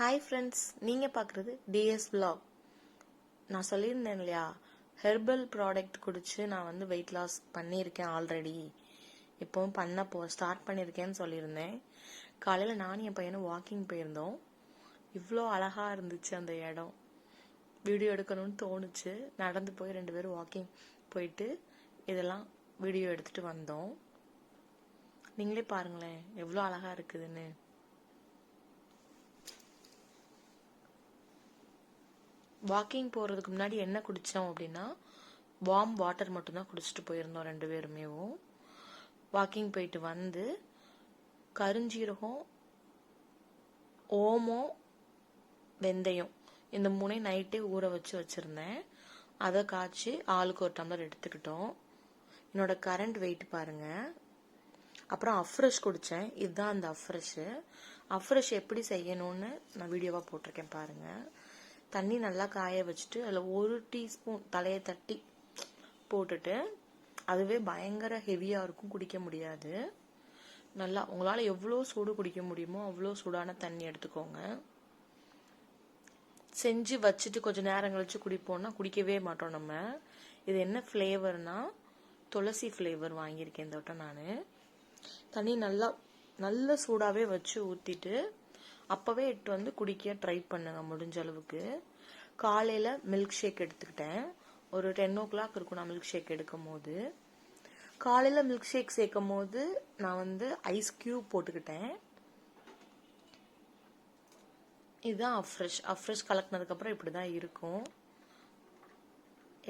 Hi friends நீங்கள் பார்க்குறது DS black நான் சொல்லியிருந்தேன் இல்லையா? ஹெர்பல் ப்ராடக்ட் குடிச்சு நான் வந்து வெயிட் லாஸ் பண்ணியிருக்கேன் ஆல்ரெடி இப்போவும் பண்ண போ ஸ்டார்ட் பண்ணியிருக்கேன்னு சொல்லியிருந்தேன். காலையில் நானும் என் பையனும் வாக்கிங் போயிருந்தோம். இவ்வளோ அழகாக இருந்துச்சு அந்த இடம். வீடியோ எடுக்கணும்னு தோணுச்சு. நடந்து போய் ரெண்டு பேரும் வாக்கிங் போயிட்டு இதெல்லாம் வீடியோ எடுத்துகிட்டு வந்தோம். நீங்களே பாருங்களேன் எவ்வளோ அழகாக இருக்குதுன்னு. வாக்கிங் போகிறதுக்கு முன்னாடி என்ன குடித்தோம் அப்படின்னா வார்ம் வாட்டர் மட்டும்தான் குடிச்சிட்டு போயிருந்தோம் ரெண்டு பேருமேவும் வாக்கிங் போயிட்டு வந்து கருஞ்சீரகம் ஓமம் வெந்தயம் இந்த மூணையும் நைட்டே ஊற வச்சு வச்சுருந்தேன். அதை காய்ச்சி ஆளுக்கு ஒரு டம்ளர் எடுத்துக்கிட்டோம். என்னோட கரண்ட் வெயிட் பாருங்க. அப்புறம் அஃப்ரெஷ் குடித்தேன் இதுதான் அந்த அஃப்ரெஷ்ஷு அஃப்ரெஷ் எப்படி செய்யணும்னு நான் வீடியோவாக போட்டிருக்கேன் பாருங்கள் தண்ணி நல்லா காய வச்சுட்டு அதில் ஒரு டீஸ்பூன் தலையை தட்டி போட்டுட்டு அதுவே பயங்கர ஹெவியாக இருக்கும் குடிக்க முடியாது. நல்லா உங்களால் எவ்வளோ சூடு குடிக்க முடியுமோ அவ்வளோ சூடான தண்ணி எடுத்துக்கோங்க. செஞ்சு வச்சுட்டு கொஞ்சம் நேரம் கழிச்சு குடிப்போம்னா குடிக்கவே மாட்டோம் நம்ம. இது என்ன ஃப்ளேவர்னா துளசி ஃப்ளேவர் வாங்கியிருக்கேன் இந்த வட்டம் நான். தண்ணி நல்லா நல்ல சூடாகவே வச்சு ஊற்றிட்டு அப்போவே இட்டு வந்து குடிக்க ட்ரை பண்ணுங்க முடிஞ்ச அளவுக்கு. காலையில் மில்க் ஷேக் எடுத்துக்கிட்டேன். ஒரு டென் ஓ கிளாக் இருக்கும் நான் மில்க் ஷேக் எடுக்கும் போது காலையில் மில்க் ஷேக் சேர்க்கும் போது நான் வந்து ஐஸ் கியூப் போட்டுக்கிட்டேன். இதுதான் அஃப்ரெஷ் அஃப்ரெஷ் கலக்கினதுக்கப்புறம் இப்படி தான் இருக்கும்.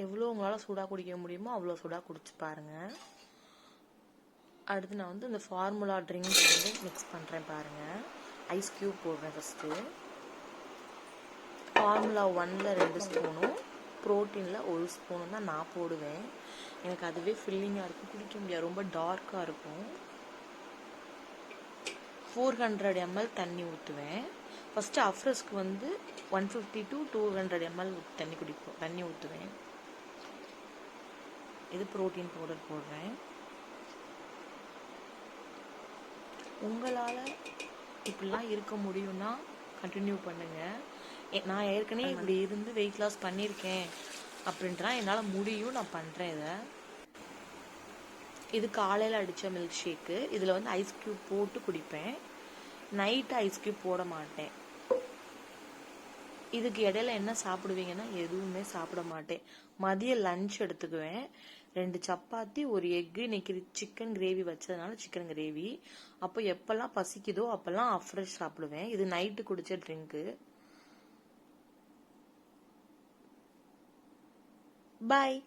எவ்வளோ உங்களால் சூடாக குடிக்க முடியுமோ அவ்வளோ சூடாக குடிச்சு பாருங்கள் அடுத்து நான் வந்து இந்த ஃபார்முலா ட்ரிங்க் வந்து மிக்ஸ் பண்ணுறேன் பாருங்கள் ஐஸ் க்யூப் போடுறேன் ஃபஸ்ட்டு ஃபார்முலா ஒனில் ரெண்டு ஸ்பூனும் ப்ரோட்டீனில் ஒரு ஸ்பூனும் தான் நான் போடுவேன். எனக்கு அதுவே ஃபில்லிங்காக இருக்கும் குடிக்க முடியாது. ரொம்ப டார்க்காக இருக்கும். ஃபோர் ஹண்ட்ரட் எம்எல் தண்ணி ஊற்றுவேன் ஃபஸ்ட்டு அஃப்ரஸ்க்கு வந்து one fifty to two hundred ML தண்ணி குடிப்போம் தண்ணி ஊற்றுவேன் இது ப்ரோட்டீன் பவுடர் போடுறேன். உங்களால் இப்படிலாம் இருக்க முடியும்னா கண்டினியூ பண்ணுங்க. ஏ- நான் ஏற்கனவே இப்படி இருந்து வெயிட் லாஸ் பண்ணியிருக்கேன் அப்படின்றா என்னால் முடியும் நான் பண்ணுறேன் இதை. இது காலையில் அடித்த மில்க் ஷேக்கு இதில் வந்து ஐஸ் க்யூப் போட்டு குடிப்பேன். நைட்டு ஐஸ் க்யூப் போட மாட்டேன். இதுக்கு இடையில என்ன சாப்பிடுவீங்கன்னா எதுவுமே சாப்பிட மாட்டேன். மதிய லஞ்ச் எடுத்துக்குவேன். ரெண்டு சப்பாத்தி ஒரு எக்கு இன்னைக்கு சிக்கன் கிரேவி வச்சதுனால சிக்கன் கிரேவி அப்போ எப்பெல்லாம் பசிக்குதோ அப்பெல்லாம் அஃப்ரெஷ் சாப்பிடுவேன். இது நைட்டு குடிச்ச ட்ரிங்க்கு பாய்